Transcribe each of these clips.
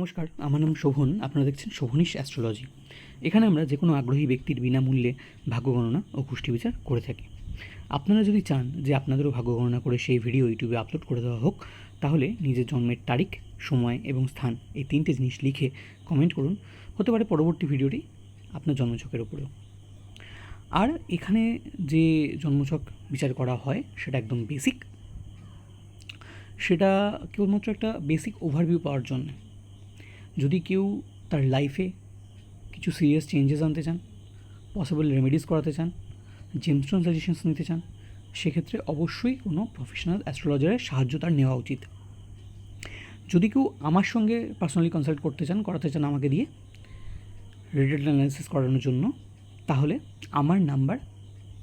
নমস্কার, আমার নাম শোভন, আপনারা দেখছেন শোভনিশ অ্যাস্ট্রোলজি। এখানে আমরা যে কোনো আগ্রহী ব্যক্তির বিনামূল্যে ভাগ্য গণনা ও কুষ্টি বিচার করে থাকি। আপনারা যদি চান যে আপনাদেরও ভাগ্য গণনা করে সেই ভিডিও ইউটিউবে আপলোড করে দেওয়া হোক, তাহলে নিজের জন্মের তারিখ, সময় এবং স্থান এই তিনটে জিনিস লিখে কমেন্ট করুন। হতে পারে পরবর্তী ভিডিওটি আপনার জন্মছকের উপরেও। আর এখানে যে জন্মছক বিচার করা হয়, সেটা একদম বেসিক সেটা কেবলমাত্র একটা বেসিক ওভারভিউ পাওয়ার জন্য। যদি কেউ তার লাইফে কিছু সিরিয়াস চেঞ্জেস আনতে চান পসিবল রেমেডিস করাতে চান জেমস্টোন সাজেশনস নিতে চান, সেক্ষেত্রে অবশ্যই কোনো প্রফেশনাল অ্যাস্ট্রোলজারের সাহায্য তার নেওয়া উচিত। যদি কেউ আমার সঙ্গে পার্সোনালি কনসাল্ট করতে চান, করাতে চান আমাকে দিয়ে রেডিয়েট অ্যানালিসিস করানোর জন্য, তাহলে আমার নাম্বার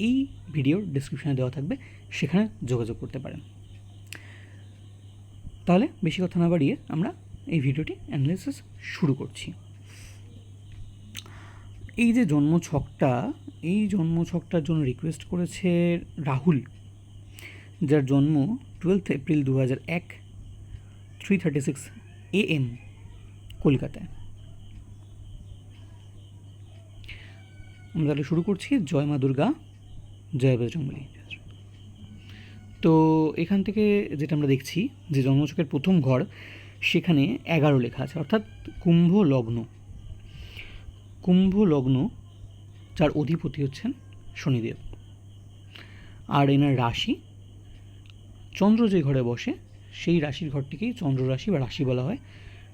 এই ভিডিওর ডিসক্রিপশনে দেওয়া থাকবে, সেখানে যোগাযোগ করতে পারেন। তাহলে বেশি কথা না বাড়িয়ে আমরা এই ভিডিওটি অ্যানালিসিস শুরু করছি। এই যে জন্মছকটা, এই জন্মছকটার জন্য রিকোয়েস্ট করেছে রাহুল, যার জন্ম টুয়েলথ এপ্রিল দু হাজার এক three thirty six A M কলকাতায়। আমরা তাহলে শুরু করছি। জয় মা দুর্গা, জয় বজরংবলী তো এখান থেকে যেটা আমরা দেখছি, যে জন্মছকের প্রথম ঘর সেখানে এগারো লেখা আছে, অর্থাৎ কুম্ভ লগ্ন। কুম্ভ লগ্ন, যার অধিপতি হচ্ছেন শনিদেব। আর এনার রাশি, চন্দ্র যে ঘরে বসে, সেই রাশির ঘরটিকেই চন্দ্র রাশি বা রাশি বলা হয়।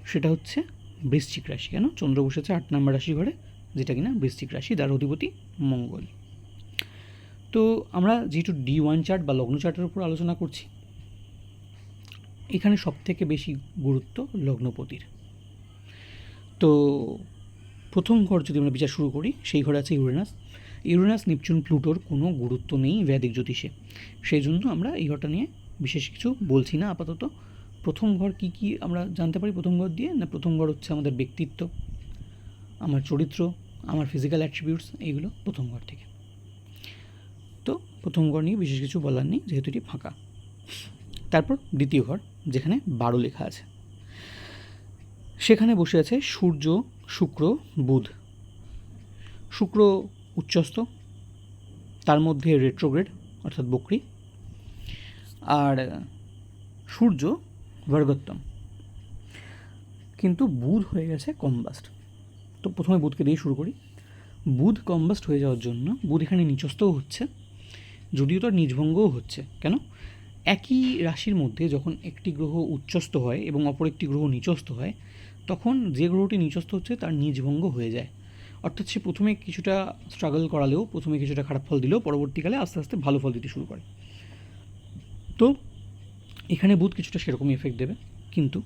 সেটা হচ্ছে বৃশ্চিক রাশি। কেন? চন্দ্র বসেছে আট নম্বর রাশি ঘরে, যেটা কিনা বৃশ্চিক রাশি তার অধিপতি মঙ্গল। তো আমরা যেহেতু ডি ওয়ান চার্ট বা লগ্ন চার্টের উপর আলোচনা করছি এখানে সব থেকে বেশি গুরুত্ব লগ্নপতির। তো প্রথম ঘর যদি আমরা বিচার শুরু করি, সেই ঘরে আছে ইউরেনাস। ইউরেনাস, নেপচুন, প্লুটোর কোনো গুরুত্ব নেই ভেদিক জ্যোতিষে। সেই জন্য আমরা এই ঘরটা নিয়ে বিশেষ কিছু বলছি না, আপাতত। প্রথম ঘর কি কি আমরা জানতে পারি প্রথম ঘর দিয়ে? না প্রথম ঘর হচ্ছে আমাদের ব্যক্তিত্ব, আমার চরিত্র, আমার ফিজিক্যাল অ্যাট্রিবিউটস এইগুলো প্রথম ঘর থেকে। তো প্রথম ঘর নিয়ে বিশেষ কিছু বলার নেই, যেহেতু এটি ফাঁকা। তারপর দ্বিতীয় ঘর। যেখানে বারো লেখা আছে। সেখানে বসে আছে সূর্য, শুক্র, বুধ। শুক্র উচ্চস্থ, তার মধ্যে রেট্রোগ্রেড অর্থাৎ বকরি। আর সূর্য বর্গোত্তম কিন্তু বুধ হয়ে গেছে কম্বাস্ট। তো প্রথমে বুধকে দিয়ে শুরু করি। বুধ কম্বাস্ট হয়ে যাওয়ার জন্য, বুধ এখানে নিচস্থও হচ্ছে, যদিও তার নিজভঙ্গও হচ্ছে। কেন? একই রাশির মধ্যে যখন একটি গ্রহ উচ্চস্থ হয় এবং অপর একটি গ্রহ নিচস্থ হয়, তখন যে গ্রহটি নিচস্থ হচ্ছে তার নিজভঙ্গ হয়ে যায়। অর্থাৎ সে প্রথমে কিছুটা স্ট্রাগল করালেও, প্রথমে কিছুটা খারাপ ফল দিলেও, পরবর্তীকালে আস্তে আস্তে ভালো ফল দিতে শুরু করে। তো, এখানে বুধ কিছুটা সেরকমই এফেক্ট দেবে। কিন্তু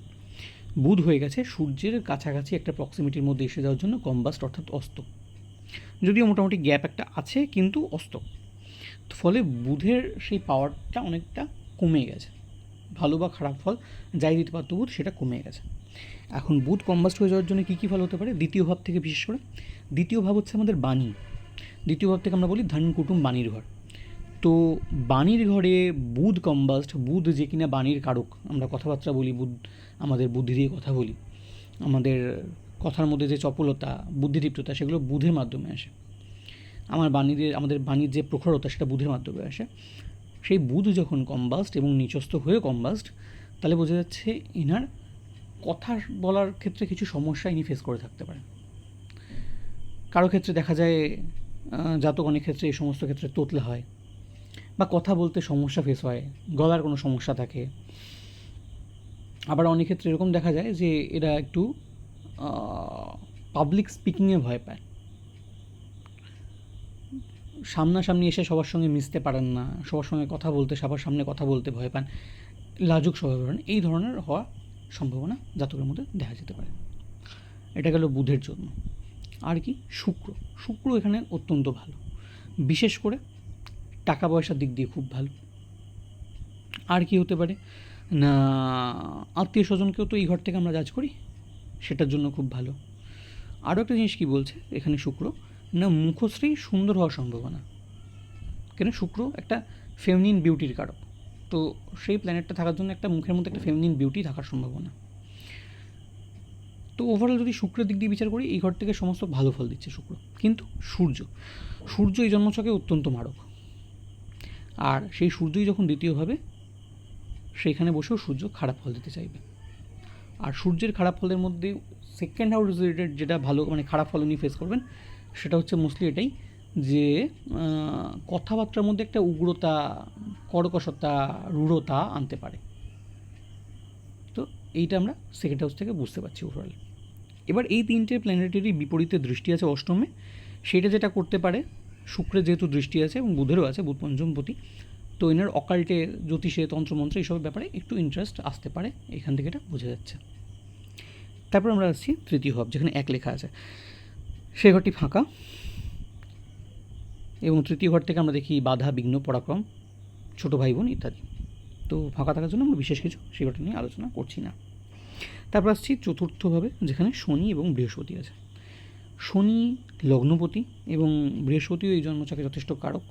বুধ হয়ে গেছে সূর্যের কাছাকাছি একটা প্রক্সিমিটির মধ্যে এসে যাওয়ার জন্য কম্বাস্ট অর্থাৎ অস্ত। যদিও মোটামুটি গ্যাপ একটা আছে, কিন্তু অস্ত। ফলে বুধের সেই পাওয়ারটা অনেকটা কমে গেছে। ভালো বা খারাপ ফল, যাই দিতে পারতো বুধ, সেটা কমে গেছে। এখন বুধ কম্বাস্ট হয়ে যাওয়ার জন্য কী কী ফল হতে পারে? দ্বিতীয় ভাব থেকে বিশেষ করে। দ্বিতীয় ভাব হচ্ছে আমাদের বাণী। দ্বিতীয় ভাব থেকে আমরা বলি ধন কুটুম বাণীর ঘর। তো বাণীর ঘরে বুধ কম্বাস্ট, বুধ যে কিনা বাণীর কারক, আমরা কথাবার্তা বলি, বুধ আমাদের বুদ্ধি দিয়ে কথা বলি। আমাদের কথার মধ্যে যে চপলতা, বুদ্ধিদীপ্ততা, সেগুলো বুধের মাধ্যমে আসে। আমার বাণীর আমাদের বাণীর যে প্রখরতা, সেটা বুধের মাধ্যমে আসে। সেই বুধ যখন কম্বাস্ট এবং নিচস্থ হয়ে কম্বাস্ট, তাহলে বোঝা যাচ্ছে এনার কথা বলার ক্ষেত্রে কিছু সমস্যা ইনি ফেস করে থাকতে পারে কারও ক্ষেত্রে দেখা যায় জাতক অনেক ক্ষেত্রে এই সমস্ত ক্ষেত্রে তোতলা হয় বা কথা বলতে সমস্যা ফেস হয়, গলার কোনো সমস্যা থাকে। আবার অনেক ক্ষেত্রে এরকম দেখা যায় যে এরা একটু পাবলিক স্পিকিংয়ে ভয় পায়। সামনাসামনি এসে সবার সঙ্গে মিশতে পারেন না, সবার সঙ্গে কথা বলতে, সবার সামনে কথা বলতে ভয় পান, লাজুক স্বভাবের এই ধরনের হওয়ার সম্ভাবনা জাতকের মধ্যে দেখা যেতে পারে। এটা গেল বুধের জন্য আর কি? শুক্র। শুক্র এখানে অত্যন্ত ভালো। বিশেষ করে টাকা পয়সার দিক দিয়ে খুব ভালো। আর কি হতে পারে? না, আত্মীয় স্বজনকেও তো এই ঘর থেকে আমরা জাজ করি, সেটার জন্য খুব ভালো। আরও একটা জিনিস কি বলছে? এখানে শুক্র না মুখশ্রী সুন্দর হওয়ার সম্ভাবনা। কেন শুক্র একটা ফেমিনিন বিউটির কারক। তো সেই প্ল্যানেটটা থাকার জন্য একটা মুখের মধ্যে একটা ফেমিনিন বিউটি থাকার সম্ভাবনা। তো ওভারঅল যদি শুক্রের দিক দিয়ে বিচার করি, এই ঘর থেকে সমস্ত ভালো ফল দিচ্ছে শুক্র। কিন্তু সূর্য সূর্য এই জন্মছকে অত্যন্ত মারক। আর সেই সূর্যই যখন দ্বিতীয়ভাবে সেইখানে বসেও সূর্য খারাপ ফল দিতে চাইবে। আর সূর্যের খারাপ ফলের মধ্যে সেকেন্ড হাউস রিলেটেড যেটা ভালো মানে খারাপ ফল উনি ফেস করবেন সেটা হচ্ছে মোস্টলি এটাই যে কথাবার্তার মধ্যে একটা উগ্রতা কর্কশতা রূঢ়তা আনতে পারে। তো এইটা আমরা সেকেন্ড হাউস থেকে বুঝতে পারছি ওভারঅল এবার এই তিনটে প্ল্যানেটারি বিপরীতে দৃষ্টি আছে অষ্টমে। সেটা যেটা করতে পারে, শুক্রের যেহেতু দৃষ্টি আছে এবং বুধেরও আছে, বুধ পঞ্চমপতি তো এনার অকাল্টে জ্যোতিষে, তন্ত্রমন্ত্র এইসব ব্যাপারে একটু ইন্টারেস্ট আসতে পারে। এখান থেকে এটা বোঝা যাচ্ছে। তারপর আমরা আসছি তৃতীয় ভাব যেখানে এক লেখা আছে। সেই ঘরটি ফাঁকা। এবং তৃতীয় ঘর থেকে আমরা দেখি বাধা, বিঘ্ন, পরাক্রম, ছোটো ভাই বোন ইত্যাদি। তো ফাঁকা থাকার জন্য আমরা বিশেষ কিছু সেই ঘরটা নিয়ে আলোচনা করছি না। তারপর আসছি চতুর্থভাবে, যেখানে শনি এবং বৃহস্পতি আছে। শনি লগ্নপতি এবং বৃহস্পতিও এই জন্মচাকে যথেষ্ট কারক।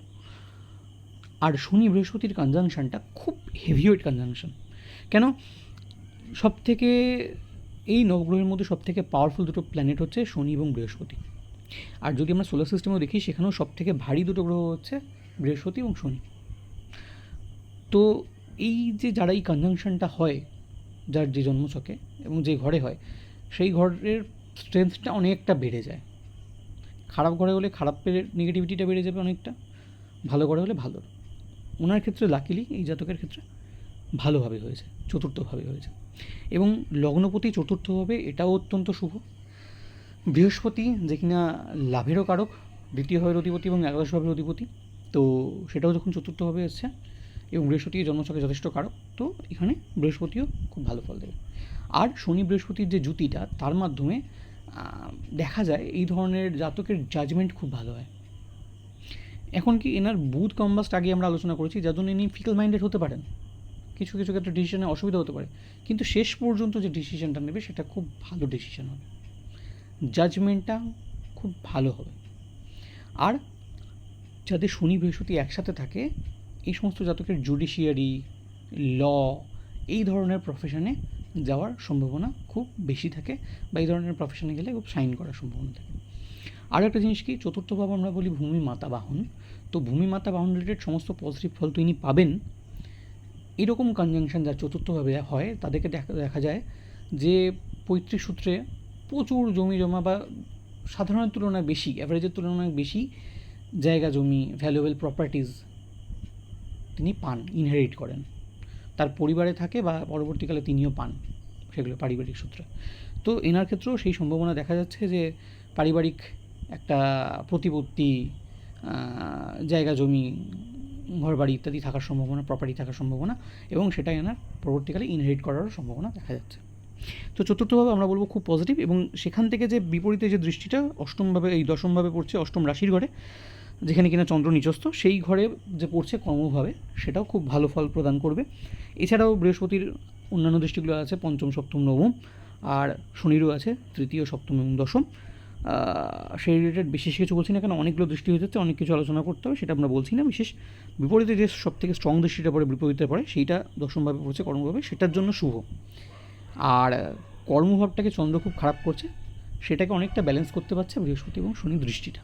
আর শনি বৃহস্পতির কনজাংশনটা খুব হেভিওয়েট কনজাংশন কেন? সব থেকে এই নবগ্রহের মধ্যে সব থেকে পাওয়ারফুল দুটো প্ল্যানেট হচ্ছে শনি এবং বৃহস্পতি। আর যদি আমরা সোলার সিস্টেমেও দেখি, সেখানেও সব থেকে ভারী দুটো গ্রহ হচ্ছে বৃহস্পতি এবং শনি। তো এই যে যারা এই কনজাংশনটা হয়, যার যে জন্মছকে এবং যে ঘরে হয়, সেই ঘরের স্ট্রেংথটা অনেকটা বেড়ে যায়। খারাপ ঘরে হলে খারাপের নেগেটিভিটিটা বেড়ে যাবে অনেকটা, ভালো ঘরে হলে ভালো। ওনার ক্ষেত্রে লাকিলি এই জাতকের ক্ষেত্রে ভালোভাবে হয়েছে, চতুর্থভাবে হয়েছে। এবং লগ্নপতি চতুর্থভাবে, এটাও অত্যন্ত শুভ। বৃহস্পতি, যে কিনা লাভেরও কারক দ্বিতীয়ভাবের অধিপতি এবং একাদশভাবের অধিপতি। তো সেটাও যখন চতুর্থভাবে এসছে, এবং বৃহস্পতি জন্মছকে যথেষ্ট কারক, তো এখানে বৃহস্পতিও খুব ভালো ফল দেবে। আর শনি বৃহস্পতির যে জুতিটা, তার মাধ্যমে দেখা যায় এই ধরনের জাতকের জাজমেন্ট খুব ভালো হয়। এখন কি এনার বুধ কম্বাস্ট আগে আমরা আলোচনা করেছি, যার জন্য ইনি ফিকাল মাইন্ডেড হতে পারেন। কিছু কিছু ক্ষেত্রে ডিসিশনে অসুবিধা হতে পারে। কিন্তু শেষ পর্যন্ত যে ডিসিশনটা নেবে, সেটা খুব ভালো ডিসিশন হবে। জাজমেন্টটা খুব ভালো হবে। আর যাদের শনি বৃহস্পতি একসাথে থাকে, এই সমস্ত জাতকের জুডিশিয়ারি ল এই ধরনের প্রফেশনে যাওয়ার সম্ভাবনা খুব বেশি থাকে বা এই ধরনের প্রফেশনে গেলে খুব সাইন করার সম্ভাবনা থাকে। আরও একটা জিনিস কি চতুর্থ ভাব আমরা বলি ভূমি মাতা বাহন। তো ভূমি মাতা বাহন রিলেটেড সমস্ত পজিটিভ ফল তো ইনি পাবেন। এরকম কনজাংশন যা চতুর্থভাবে হয়, তাদেরকে দেখা দেখা যায় যে পৈতৃক সূত্রে প্রচুর জমি জমা বা সাধারণের তুলনায় বেশি অ্যাভারেজের তুলনায় বেশি জায়গা, জমি ভ্যালুয়েবল প্রপার্টিজ তিনি পান ইনহেরিট করেন। তার পরিবারে থাকে বা পরবর্তীকালে তিনিও পান সেগুলো পারিবারিক সূত্রে। তো এনার ক্ষেত্রেও সেই সম্ভাবনা দেখা যাচ্ছে যে পারিবারিক একটা প্রতিপত্তি জায়গা, জমি ঘর বাড়ি ইত্যাদি থাকার সম্ভাবনা প্রপার্টি থাকার সম্ভাবনা এবং সেটা এনার পরবর্তীকালে ইনহেরিট করারও সম্ভাবনা দেখা যাচ্ছে। তো চতুর্থভাবে আমরা বলব খুব পজিটিভ এবং সেখান থেকে যে বিপরীতে যে দৃষ্টিটা, অষ্টমভাবে এই দশমভাবে পড়ছে অষ্টম রাশির ঘরে, যেখানে কিনা চন্দ্র নিচস্থ সেই ঘরে যে পড়ছে কর্মভাবে, সেটাও খুব ভালো ফল প্রদান করবে। এছাড়াও বৃহস্পতির অন্যান্য দৃষ্টিগুলো আছে, পঞ্চম, সপ্তম, নবম, আর শনিরও আছে, তৃতীয়, সপ্তম এবং দশম। সেই রিলেটেড বিশেষ কিছু বলছি না কেন, অনেকগুলো দৃষ্টি হয়ে যাচ্ছে, অনেক কিছু আলোচনা করতে হবে, সেটা আমরা বলছি না। বিশেষ বিপরীতে যে সব থেকে স্ট্রং দৃষ্টিটা পড়ে, বিপরীতে পড়ে, সেইটা দশমভাবে পড়ছে কর্মভাবে, সেটার জন্য শুভ। আর কর্মভাবটাকে চন্দ্র খুব খারাপ করছে, সেটাকে অনেকটা ব্যালেন্স করতে পারছে বৃহস্পতি এবং শনি দৃষ্টিটা।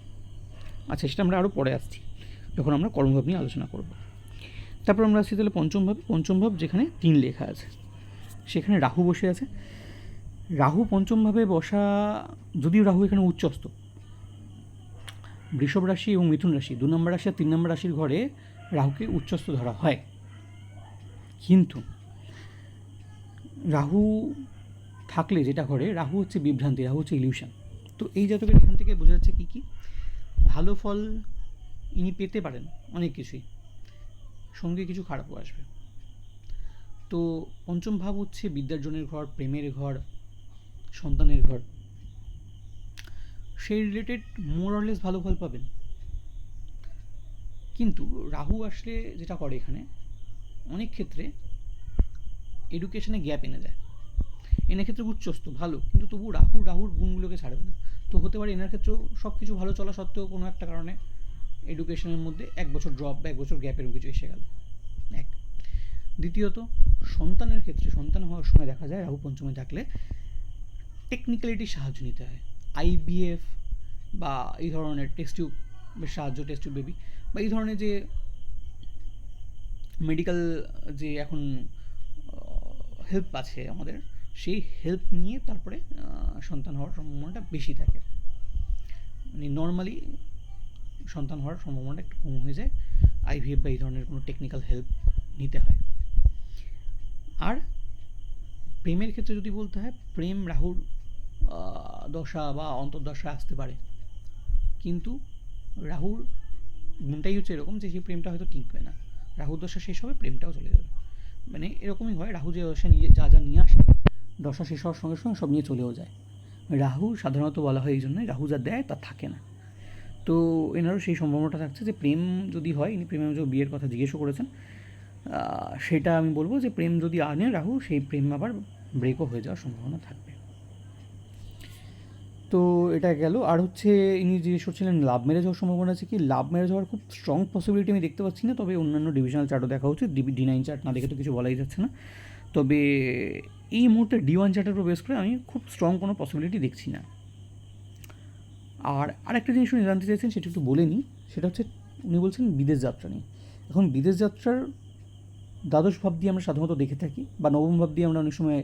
আচ্ছা সেটা আমরা আরও পরে আসছি, যখন আমরা কর্মভাব নিয়ে আলোচনা করব। তারপর আমরা আসছি তাহলে পঞ্চম ভাব। পঞ্চম ভাব যেখানে তিন লেখা আছে, সেখানে রাহু বসে আছে। রাহু পঞ্চমভাবে বসা, যদিও রাহু এখানে উচ্চস্ত বৃষভ রাশি এবং মিথুন রাশি, দু নম্বর রাশি আর তিন নম্বর রাশির ঘরে রাহুকে উচ্চস্ত ধরা হয়। কিন্তু রাহু থাকলে যেটা ঘরে রাহু হচ্ছে বিভ্রান্তি, রাহু হচ্ছে ইলিউশন তো এই জাতকের এখান থেকে বোঝা যাচ্ছে কী কী? ভালো ফল ইনি পেতে পারেন অনেক কিছুই। সঙ্গে কিছু খারাপও আসবে। তো পঞ্চম ভাব হচ্ছে বিদ্যার্জনের ঘর, প্রেমের ঘর, সন্তানের ঘর। সেই রিলেটেড মোর অরলেস ভালো ফল পাবেন। কিন্তু রাহু আসলে যেটা করে এখানে, অনেক ক্ষেত্রে এডুকেশনে গ্যাপ এনে দেয়। এনার ক্ষেত্রে উচ্চস্ত ভালো। কিন্তু তবু রাহু রাহুর গুণগুলোকে ছাড়বে না। তো হতে পারে এনার ক্ষেত্রেও সব কিছু ভালো চলা সত্ত্বেও কোনো একটা কারণে এডুকেশনের মধ্যে এক বছর ড্রপ বা এক বছর গ্যাপ এরকম কিছু এসে গেল। এক। দ্বিতীয়ত, সন্তানের ক্ষেত্রে, সন্তান হওয়ার সময় দেখা যায় রাহু পঞ্চমে থাকলে টেকনিক্যালিটির সাহায্য নিতে হয়। আইবিএফ বা এই ধরনের টেস্ট টিউবের সাহায্য টেস্ট টিউব বেবি বা এই ধরনের যে মেডিকেল যে এখন হেল্প আছে আমাদের। সেই হেল্প নিয়ে তারপরে সন্তান হওয়ার সম্ভাবনাটা বেশি থাকে। মানে নর্মালি সন্তান হওয়ার সম্ভাবনাটা একটু কম হয়ে যায়। আইভিএফ বা এই ধরনের কোনো টেকনিক্যাল হেল্প নিতে হয়। আর প্রেমের ক্ষেত্রে যদি বলতে হয়, প্রেম রাহুর দশা বা অন্তর্দশা আসতে পারে। কিন্তু রাহুর গুণটাই হচ্ছে এরকম যে সেই প্রেমটা হয়তো টিকবে না। রাহুর দশা শেষ হবে, প্রেমটাও চলে যাবে। মানে এরকমই হয়। রাহু যে দশা নিয়ে যা যা নিয়ে আসে, দশা শেষ হওয়ার সঙ্গে সঙ্গে সব নিয়ে চলেও যায়। রাহু সাধারণত বলা হয় এই জন্যই, রাহু যা দেয় তা থাকে না। তো এনারও সেই সম্ভাবনাটা থাকছে যে প্রেম যদি হয়, ইনি প্রেমে যে বিয়ের কথা জিজ্ঞেসও করেছেন সেটা আমি বলব যে প্রেম যদি আনে রাহু, সেই প্রেম আবার ব্রেকও হয়ে যাওয়ার সম্ভাবনা থাকবে। তো এটা গেল। আর হচ্ছে ইনি জিজ্ঞেস করছিলেন লাভ ম্যারেজ হওয়ার সম্ভাবনা আছে কি? লাভ ম্যারেজ হওয়ার খুব স্ট্রং পসিবিলিটি আমি দেখতে পাচ্ছি না। তবে অন্যান্য ডিভিশনাল চার্টও দেখা উচিত। ডি নাইন চার্ট না দেখে তো কিছু বলাই যাচ্ছে না। তবে এই মুহূর্তে ডি ওয়ান চার্টের উপর বেস করে আমি খুব স্ট্রং কোনো পসিবিলিটি দেখছি না। আর আরেকটা জিনিস উনি জানতে চাইছেন, সেটা একটু বলে নিই। সেটা হচ্ছে উনি বলছেন বিদেশ যাত্রা নিয়ে। এখন বিদেশ যাত্রার দ্বাদশ ভাব দিয়ে আমরা সাধারণত দেখে থাকি, বা নবম ভাব দিয়ে আমরা অনেক সময়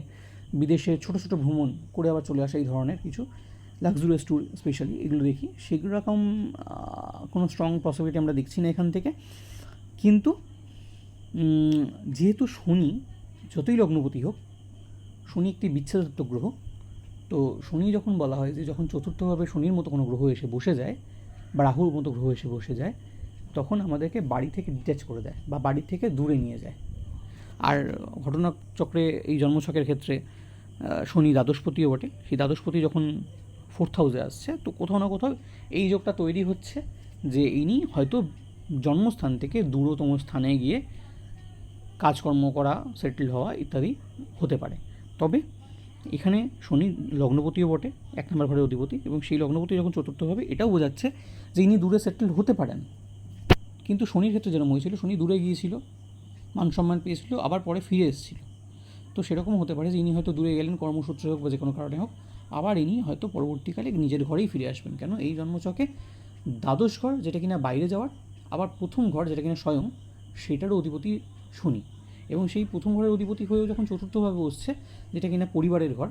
বিদেশে ছোটো ছোটো ভ্রমণ করে আবার চলে আসা এই ধরনের কিছু। লাক্সুরিয়াস ট্যুর স্পেশালি এগুলো দেখি। সেগুলো রকম কোনো স্ট্রং পসিবিলিটি আমরা দেখছি না এখান থেকে। কিন্তু যেহেতু শনি, যতই লগ্নপতি হোক, শনি একটি বিচ্ছেদাত্মক গ্রহ, তো শনি যখন বলা হয় যে যখন চতুর্থভাবে শনির মতো কোনো গ্রহ এসে বসে যায়, বা রাহুর মতো গ্রহ এসে বসে যায়, তখন আমাদেরকে বাড়ি থেকে ডিট্যাচ করে দেয়, বা বাড়ি থেকে দূরে নিয়ে যায়। আর ঘটনাচক্রে এই জন্মছকের ক্ষেত্রে শনি দ্বাদশপতিও বটে। সেই দ্বাদশপতি যখন ফোর্থ হাউসে আসছে। তো কোথাও না কোথাও এই যোগটা তৈরি হচ্ছে যে ইনি হয়তো জন্মস্থান থেকে দূরতম স্থানে গিয়ে কাজকর্ম করা সেটেল হওয়া ইত্যাদি হতে পারে। তবে এখানে শনি লগ্নপতিও বটে, এক নম্বর ঘরের অধিপতি এবং সেই লগ্নপতি যখন চতুর্থ হবে, এটাও বোঝাচ্ছে যে ইনি দূরে সেটেল হতে পারেন। কিন্তু শনির ক্ষেত্রে যেরকম হয়েছিল, শনি দূরে গিয়েছিল, মান সম্মান পেয়েছিল, আবার পরে ফিরে এসেছিল। তো সেরকম হতে পারে যে ইনি হয়তো দূরে গেলেন, কর্মসূত্রে হোক বা যে কোনো কারণে হোক আবার ইনি হয়তো পরবর্তীকালে নিজের ঘরেই ফিরে আসবেন। কেন? এই জন্মচকে দ্বাদশ ঘর যেটা কিনা বাইরে যাওয়ার, আবার প্রথম ঘর যেটা কিনা স্বয়ং, সেটারও অধিপতি শনি। এবং সেই প্রথম ঘরের অধিপতি হয়েও যখন চতুর্থভাবে বসছে, যেটা কিনা পরিবারের ঘর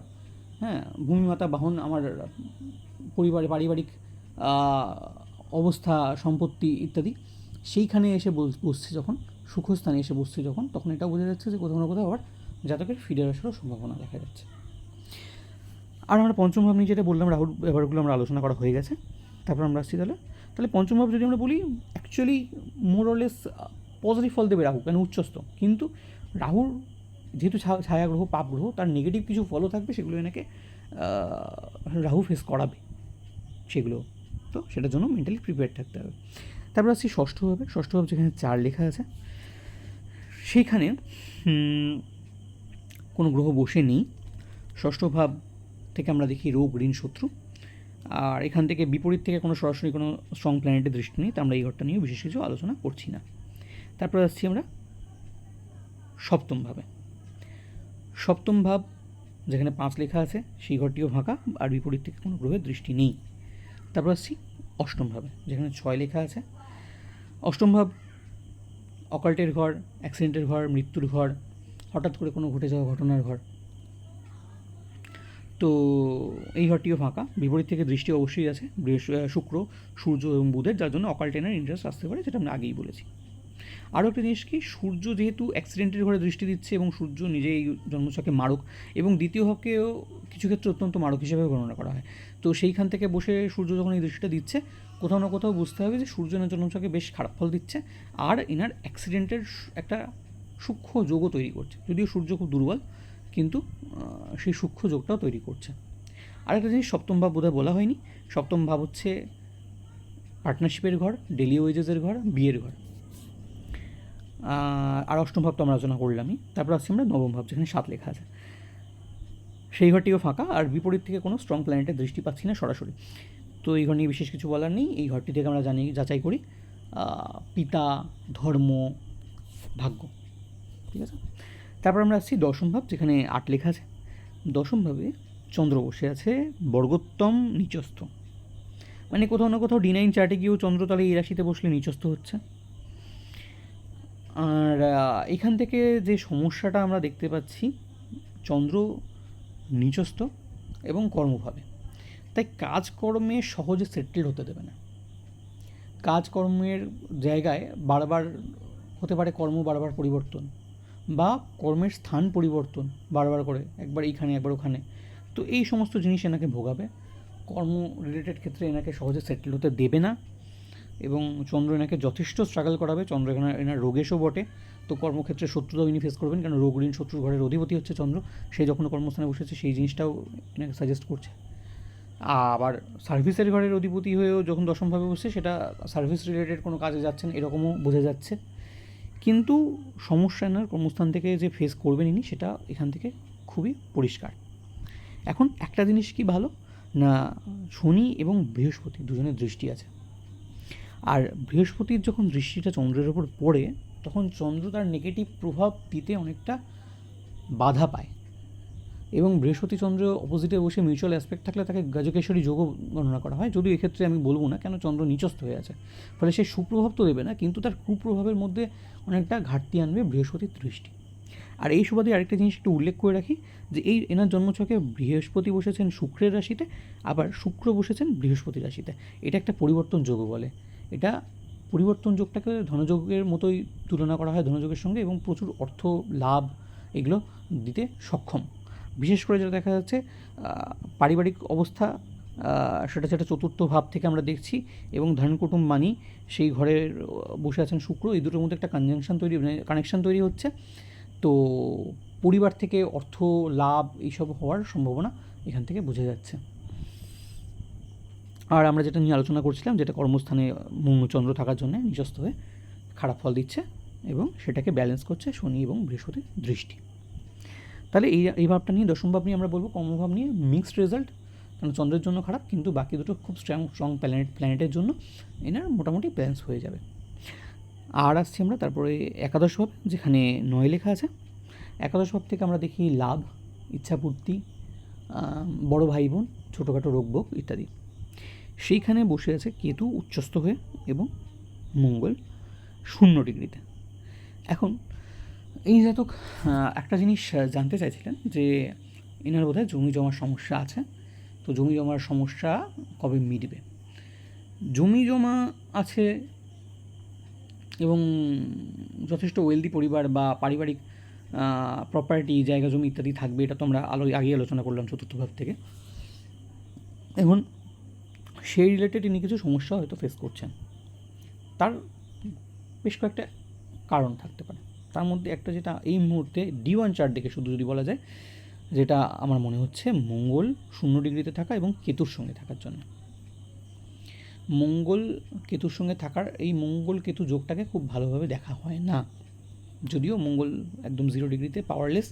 হ্যাঁ ভূমিমাতা, বাহন, আমার পরিবারে, পারিবারিক অবস্থা, সম্পত্তি ইত্যাদি, সেইখানে এসে বস- বসছে যখন, সুখস্থানে এসে বসছে যখন, তখন এটা বোঝা যাচ্ছে যে কোথাও না কোথাও আবার জাতকের ফিরে আসারও সম্ভাবনা দেখা যাচ্ছে। আর আমরা পঞ্চম ভাব নিয়ে যেটা বললাম, রাহুল, ব্যাপারগুলো আমরা আলোচনা করা হয়ে গেছে। তারপর আমরা আসছি তাহলে। তাহলে পঞ্চম ভাব যদি আমরা বলি অ্যাকচুয়ালি মোরলেস পজিটিভ ফল দেবে রাহু, কেন উচ্চস্থ? কিন্তু রাহুর যেহেতু ছায়া গ্রহ, পাপ গ্রহ, তার নেগেটিভ কিছু ফলও থাকবে, সেগুলো এনাকে রাহু ফেস করাবে। সেগুলো। তো সেটার জন্য মেন্টালি প্রিপেয়ার থাকতে হবে। তারপর আসছি ষষ্ঠ ভাবে। ষষ্ঠ ভাব যেখানে চার লেখা আছে, সেইখানে কোনো গ্রহ বসে নেই। ষষ্ঠ ভাব থেকে আমরা দেখি রোগ, ঋণ, শত্রু। আর এখান থেকে বিপরীত থেকে কোনো সরাসরি কোনো স্ট্রং প্ল্যানেটের দৃষ্টি নেই, তো আমরা এই ঘরটা নিয়ে বিশেষ কিছু আলোচনা করছি না। তারপর আসছি আমরা সপ্তম ভাবে। সপ্তম ভাব যেখানে পাঁচ লেখা আছে, সেই ঘরটিও ফাঁকা, আর বিপরীত থেকে কোনো গ্রহের দৃষ্টি নেই। তারপর আসছি অষ্টম ভাবে, যেখানে ছয় লেখা আছে। অষ্টম ভাব, অকাল্টের ঘর অ্যাক্সিডেন্টের ঘর, মৃত্যুর ঘর, হঠাৎ করে কোনো ঘটে যাওয়া ঘটনার ঘর তো এই ঘরটিও ফাঁকা। বিপরীত থেকে দৃষ্টি অবশ্যই আছে। শুক্র, সূর্য এবং বুধের, যার জন্য অকাল্টেনের ইন্টারেস্ট আসতে পারে, যেটা আমরা আগেই বলেছি। আরও একটা জিনিস কি? সূর্য যেহেতু অ্যাক্সিডেন্টের ঘরে দৃষ্টি দিচ্ছে এবং সূর্য নিজেই জন্মছকে মারক এবং দ্বিতীয় ভাবকেও কিছু ক্ষেত্রে অত্যন্ত মারক হিসেবে গণনা করা হয়। তো সেইখান থেকে বসে সূর্য যখন এই দৃষ্টিটা দিচ্ছে, কোথাও না কোথাও বুঝতে হবে যে সূর্য এনার জন্মছকে বেশ খারাপ ফল দিচ্ছে আর এনার অ্যাক্সিডেন্টের একটা সূক্ষ্ম যোগও তৈরি করছে। যদিও সূর্য খুব দুর্বল কিন্তু সেই সূক্ষ্ম যোগটাও তৈরি করছে। আরেকটা জিনিস, সপ্তম ভাব বোধহয় বলা হয়নি। সপ্তম ভাব হচ্ছে পার্টনারশিপের ঘর ডেলি ওয়েজেসের ঘর, বিয়ের ঘর। আর অষ্টম ভাব তো আমরা আলোচনা করলামই। তারপর আসছি আমরা নবম ভাব, যেখানে সাত লেখা আছে। সেই ঘরটিও ফাঁকা, আর বিপরীত থেকে কোনো স্ট্রং প্ল্যানেটের দৃষ্টি পাচ্ছি না সরাসরি। তো এই ঘর নিয়ে বিশেষ কিছু বলার নেই। এই ঘরটি থেকে আমরা জানি, যাচাই করি পিতা, ধর্ম, ভাগ্য। ঠিক আছে? তারপর আমরা আসছি দশম ভাব, যেখানে আট লেখা আছে। দশম ভাবে চন্দ্র বসে আছে, বর্গোত্তম নিচস্থ। মানে কোথাও না কোথাও ডি নাইন চার্টে গিয়েও চন্দ্র তাহলে এই রাশিতে বসলে নিচস্থ হচ্ছে। আর এখান থেকে যে সমস্যাটা আমরা দেখতে পাচ্ছি, চন্দ্র নিচস্থ এবং কর্মভাবে। তাই কাজকর্মে সহজে সেটেল হতে দেবে না। কাজকর্মের জায়গায় বারবার হতে পারে কর্ম, বারবার পরিবর্তন। বা কর্মের স্থান পরিবর্তন বারবার করে, একবার এইখানে, একবার ওখানে। তো এই সমস্ত জিনিস এনাকে ভোগাবে। কর্ম রিলেটেড ক্ষেত্রে এনাকে সহজে সেটেল হতে দেবে না এবং চন্দ্র এনাকে যথেষ্ট স্ট্রাগল করাবে। চন্দ্র এখানে, এনার রোগেশও বটে। তো কর্মক্ষেত্রে শত্রুতাও ইনি ফেস করবেন কারণ রোগ ঋণ শত্রুর ঘরের অধিপতি হচ্ছে চন্দ্র। সেই যখন কর্মস্থানে বসেছে, সেই জিনিসটাও এনাকে সাজেস্ট করছে। আবার সার্ভিসের ঘরের অধিপতি হয়েও যখন দশমভাবে বসে সেটা সার্ভিস রিলেটেড কোনো কাজে যাচ্ছেন এরকমও বোঝা যাচ্ছে। কিন্তু সমস্যা এনার কর্মস্থান থেকে যে ফেস করবেন ইনি, সেটা এখান থেকে খুবই পরিষ্কার। এখন একটা জিনিস কি ভালো? না, শনি এবং বৃহস্পতি দুজনের দৃষ্টি আছে। আর বৃহস্পতির যখন দৃষ্টিটা চন্দ্রের ওপর পড়ে, তখন চন্দ্র তার নেগেটিভ প্রভাব দিতে অনেকটা বাধা পায়। এবং বৃহস্পতি চন্দ্র অপোজিটে বসে মিউচুয়াল অ্যাসপেক্ট থাকলে তাকে গজকেশ্বরী যোগও গণনা করা হয়। যদিও এক্ষেত্রে আমি বলব না, কেন চন্দ্র নিচস্থ হয়ে আছে। ফলে সে সুপ্রভাব তো দেবে না, কিন্তু তার কুপ্রভাবের মধ্যে অনেকটা ঘাটতি আনবে বৃহস্পতির দৃষ্টি। আর এই সুবাদে আরেকটা জিনিস একটু উল্লেখ করে রাখি, যে এই এনার জন্মছকে বৃহস্পতি বসেছেন শুক্রের রাশিতে, আবার শুক্র বসেছেন বৃহস্পতি রাশিতে। এটা একটা পরিবর্তন যোগ বলে। এটা পরিবর্তন যোগটাকে ধনযোগের মতোই তুলনা করা হয় ধনযোগের সঙ্গে এবং প্রচুর অর্থ লাভ এগুলো দিতে সক্ষম। বিশেষ করে যেটা দেখা যাচ্ছে পারিবারিক অবস্থা সেটা সেটা চতুর্থ ভাব থেকে আমরা দেখছি এবং ধন কুটুম মানি, সেই ঘরের বসে আছেন শুক্র, এই দুটোর মধ্যে একটা কনজাংশন তৈরি কানেকশন তৈরি হচ্ছে। তো পরিবার থেকে অর্থ, লাভ এইসব হওয়ার সম্ভাবনা এখান থেকে বোঝা যাচ্ছে। আর আমরা যেটা নিয়ে আলোচনা করছিলাম, যেটা কর্মস্থানে মঙ্গলচন্দ্র থাকার জন্য নিজস্ব হয়ে খারাপ ফল দিচ্ছে এবং সেটাকে ব্যালেন্স করছে শনি এবং বৃহস্পতির দৃষ্টি। তাহলে এই এই ভাবটা নিয়ে দশম ভাব নিয়ে আমরা বলব কর্মভাব নিয়ে মিক্সড রেজাল্ট কারণ চন্দ্রের জন্য খারাপ, কিন্তু বাকি দুটো খুব স্ট্রং স্ট্রং প্ল্যানেট প্ল্যানেটের জন্য এনার মোটামুটি ব্যালেন্স হয়ে যাবে। আর আসছি আমরা তারপরে একাদশ ভাব, যেখানে নয় লেখা আছে। একাদশ ভাব থেকে আমরা দেখি লাভ, ইচ্ছাপূর্তি বড় ভাই বোন ছোটোখাটো রোগভোগ ইত্যাদি। সেইখানে বসে আছে কেতু উচ্চস্থ হয়ে এবং মঙ্গল শূন্য ডিগ্রিতে। এখন এই জাতক একটা জিনিস জানতে চাইছিলেন যে এনার বোধহয় জমি জমার সমস্যা আছে। তো জমি জমার সমস্যা কবে মিটবে? জমি জমা আছে এবং যথেষ্ট ওয়েলদি পরিবার বা পারিবারিক প্রপার্টি জায়গা, জমি ইত্যাদি থাকবে, এটা তো আমরা আলো আগেই আলোচনা করলাম চতুর্থ ভাব থেকে। এখন সেই রিলেটেড ইনি কিছু সমস্যা হয়তো ফেস করছেন। তার বেশ কয়েকটা কারণ থাকতে পারে। তার মধ্যে একটা যেটা এই মুহূর্তে ডি ওয়ান চার্ট দেখে শুধু যদি বলা যায়, যেটা আমার মনে হচ্ছে মঙ্গল শূন্য ডিগ্রিতে থাকা এবং কেতুর সঙ্গে থাকার জন্য। মঙ্গল কেতুর সঙ্গে থাকার এই মঙ্গল কেতু যোগটাকে খুব ভালোভাবে দেখা হয় না। যদিও মঙ্গল একদম জিরো ডিগ্রিতে পাওয়ারলেস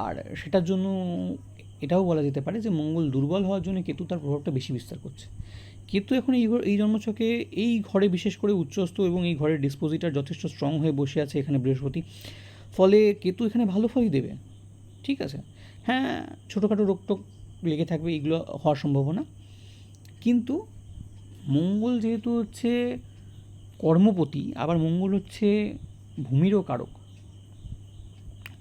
আর সেটার জন্য এটাও বলা যেতে পারে যে মঙ্গল দুর্বল হওয়ার জন্য কেতু তার প্রভাবটা বেশি বিস্তার করছে। কেতু এখন এই ঘর- এই জন্মছকে এই ঘরে বিশেষ করে উচ্চস্থ এবং এই ঘরের ডিসপোজিটার যথেষ্ট স্ট্রং হয়ে বসে আছে এখানে বৃহস্পতি। ফলে কেতু এখানে ভালো ফলই দেবে। ঠিক আছে? হ্যাঁ ছোটোখাটো রোগ টোগ লেগে থাকবে, এগুলো হওয়ার সম্ভাবনা। কিন্তু মঙ্গল যেহেতু হচ্ছে কর্মপতি, আবার মঙ্গল হচ্ছে ভূমিরও কারক।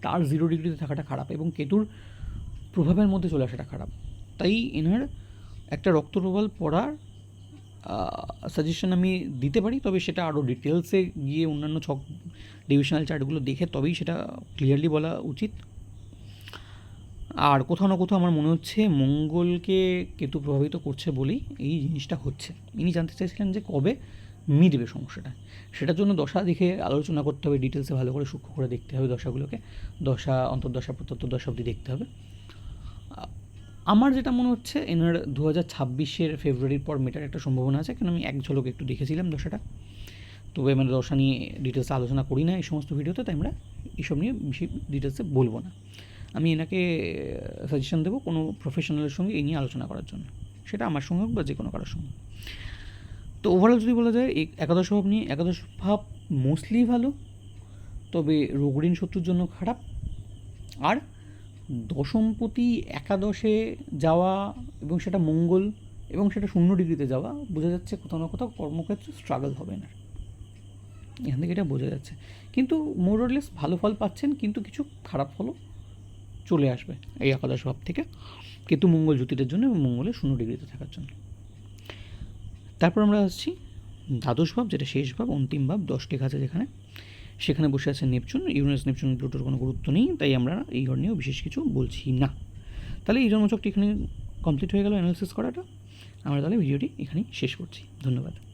তার জিরো ডিগ্রিতে থাকাটা খারাপ এবং কেতুর প্রভাবের মধ্যে চলে আসাটা খারাপ। তাই এনার একটা রক্তপ্রবাল পড়ার সাজেশন আমি দিতে পারি, তবে সেটা আরও ডিটেলসে গিয়ে অন্যান্য ছক ডিভিশনাল চার্টগুলো দেখে তবেই সেটা ক্লিয়ারলি বলা উচিত। আর কোথাও না কোথাও আমার মনে হচ্ছে মঙ্গলকে কেতু প্রভাবিত করছে বলেই এই জিনিসটা হচ্ছে। ইনি জানতে চাইছিলেন যে কবে মিটবে সমস্যাটা। সেটার জন্য দশা দেখে আলোচনা করতে হবে ডিটেলসে ভালো করে সূক্ষ্ম করে দেখতে হবে দশাগুলোকে। দশা, অন্তর্দশা প্রত্যন্ত দশা অবধি দেখতে হবে। আমার যেটা মনে হচ্ছে, এনার দু হাজার ছাব্বিশের ফেব্রুয়ারির পর মেটার একটা সম্ভাবনা আছে কারণ আমি এক ঝলক একটু দেখেছিলাম দশাটা। তবে আমরা দশা নিয়ে ডিটেলসে আলোচনা করি না এই সমস্ত ভিডিওতে, তাই আমরা এইসব নিয়ে বেশি ডিটেলসে বলব না। আমি এনাকে সাজেশন দেবো কোনো প্রফেশনালের সঙ্গে এই নিয়ে আলোচনা করার জন্য। সেটা আমার সঙ্গে হোক বা যে কোনো কারোর সঙ্গে। তো ওভারঅল যদি বলা যায় একাদশ ভাব নিয়ে, একাদশ ভাব মোস্টলি ভালো, তবে রোগ ঋণ শত্রুর জন্য খারাপ। আর দশমপতি একাদশে যাওয়া এবং সেটা মঙ্গল এবং সেটা শূন্য ডিগ্রিতে যাওয়া বোঝা যাচ্ছে কোথাও না কোথাও কর্মক্ষেত্রে স্ট্রাগল হবে না। এখান থেকে এটা বোঝা যাচ্ছে। কিন্তু মোরলেস ভালো ফল পাচ্ছেন, কিন্তু কিছু খারাপ ফলও চলে আসবে এই একাদশ ভাব থেকে। কেতু মঙ্গল জ্যোতিরের জন্য এবং মঙ্গলের শূন্য ডিগ্রিতে থাকার জন্য। তারপর আমরা আসছি দ্বাদশ ভাব, যেটা শেষ ভাব, অন্তিম ভাব, দশটি আছে যেখানে সেখানে বসে আছে নেপচুন। ইউরেনাস, নেপচুন, প্লুটোর কোনো গুরুত্ব নেই, তাই আমরা এই ঘর নিয়েও বিশেষ কিছু বলছি না। তাহলে এই জন্মচকটি এখানে কমপ্লিট হয়ে গেল অ্যানালিসিস করাটা। আমরা তাহলে ভিডিওটি এখানেই শেষ করছি। ধন্যবাদ।